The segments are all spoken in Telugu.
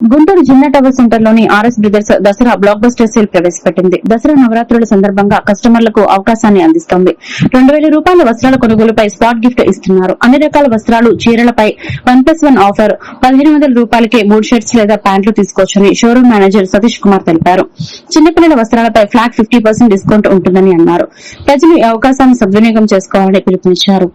గుంటూరు జిల్లా tower సెంటర్లోని RS brothers Dasara black buster sale ప్రవేశపెట్టింది. దసరా నవరాత్రుల సందర్భంగా కస్టమర్లకు అవకాశాన్ని అందిస్తోంది. రెండు వేల రూపాయల వస్త్రాల కొనుగోలుపై స్పాట్ గిఫ్ట్ ఇస్తున్నారు. అన్ని రకాల వస్త్రాలు చీరలపై వన్ ప్లస్ వన్ ఆఫర్ పదిహేను వందల రూపాయలకే మూడు షర్ట్స్ లేదా ప్యాంట్లు తీసుకోవచ్చని షోరూమ్ మేనేజర్ సతీష్ కుమార్ తెలిపారు. చిన్నపిల్లల వస్త్రాలపై ఫ్లాట్ ఫిఫ్టీ పర్సెంట్ డిస్కౌంట్ ఉంటుందని అన్నారు. ప్రజలు ఈ అవకాశాన్ని సద్వినియోగం చేసుకోవాలని పిలుపునిచ్చారు.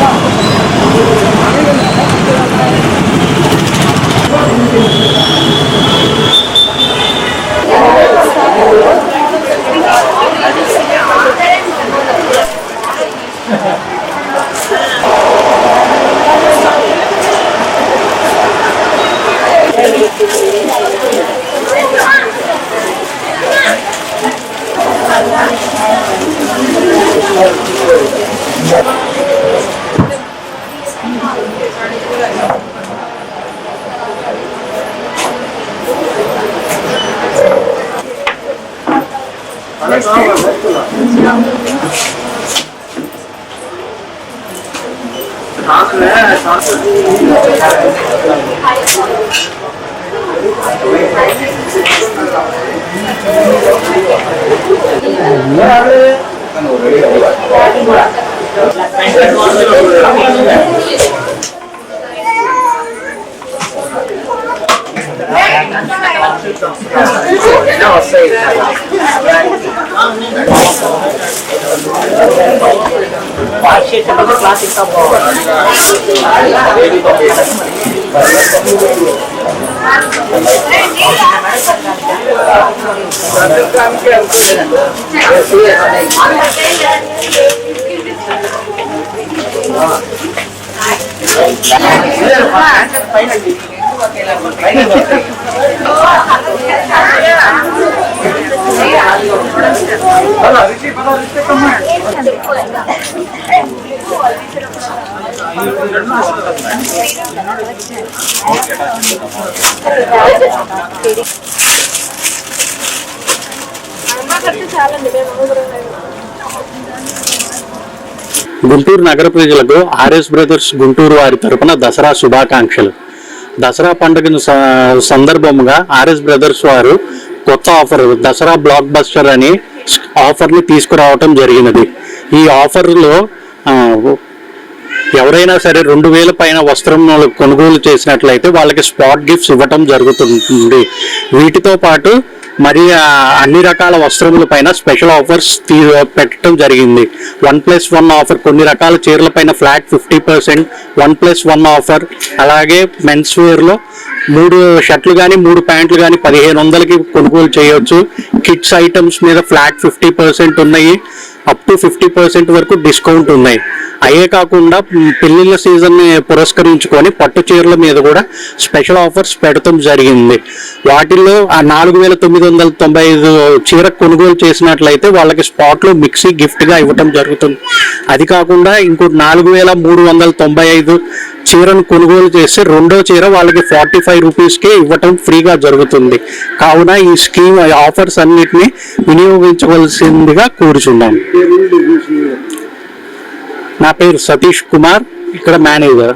Gracias. ಆಶೀರ್ವಾದ ಕ್ಲಾಸ್ ಇರ್ತಾವ పైన గుంటూరు నగర ప్రజలకు ఆర్ఎస్ బ్రదర్స్ గుంటూరు వారి తరపున దసరా శుభాకాంక్షలు. దసరా పండుగను స- ఆర్ఎస్ బ్రదర్స్ వారు కొత్త ఆఫర్ దసరా బ్లాక్ బస్టర్ అని ఆఫర్ని తీసుకురావటం జరిగినది. ఈ ఆఫర్లో ఎవరైనా సరే రెండు వేల పైన వస్త్రం కొనుగోలు చేసినట్లయితే వాళ్ళకి స్పాట్ గిఫ్ట్స్ ఇవ్వటం జరుగుతుంది. వీటితో పాటు మరి అన్ని రకాల వస్త్రముల పైన స్పెషల్ ఆఫర్స్ తీ పెట్టడం జరిగింది. వన్ ప్లస్ వన్ ఆఫర్ కొన్ని రకాల చీరల పైన flat fifty percent one plus one offer అలాగే మెన్స్ వేర్లో మూడు షర్ట్లు కానీ మూడు ప్యాంట్లు కానీ పదిహేను వందలకి కొనుగోలు చేయవచ్చు కిడ్స్ ఐటమ్స్ మీద ఫ్లాట్ ఫిఫ్టీ పర్సెంట్ ఉన్నాయి. అప్ టు ఫిఫ్టీ పర్సెంట్ వరకు డిస్కౌంట్ ఉన్నాయి. అయ్యే కాకుండా పెళ్ళిళ్ళ సీజన్ని పురస్కరించుకొని పట్టు చీరల మీద కూడా స్పెషల్ ఆఫర్స్ పెడతాం జరిగింది. వాటిల్లో ఆ నాలుగు వేల తొమ్మిది వందల తొంభై ఐదు చీర కొనుగోలు చేసినట్లయితే వాళ్ళకి స్పాట్లో మిక్సీ గిఫ్ట్గా ఇవ్వటం జరుగుతుంది. అది కాకుండా ఇంకో నాలుగు వేల మూడు వందల తొంభై ఐదు చీరను కొనుగోలు చేస్తే రెండో చీర వాళ్ళకి ఫార్టీ ఫైవ్ రూపీస్కే ఇవ్వటం ఫ్రీగా జరుగుతుంది. కావున ఈ స్కీమ్ ఆఫర్స్ అన్నిటిని వినియోగించవలసిందిగా కోరుచున్నాను. నా పేరు సతీష్ కుమార్ ఇక్కడ మేనేజర్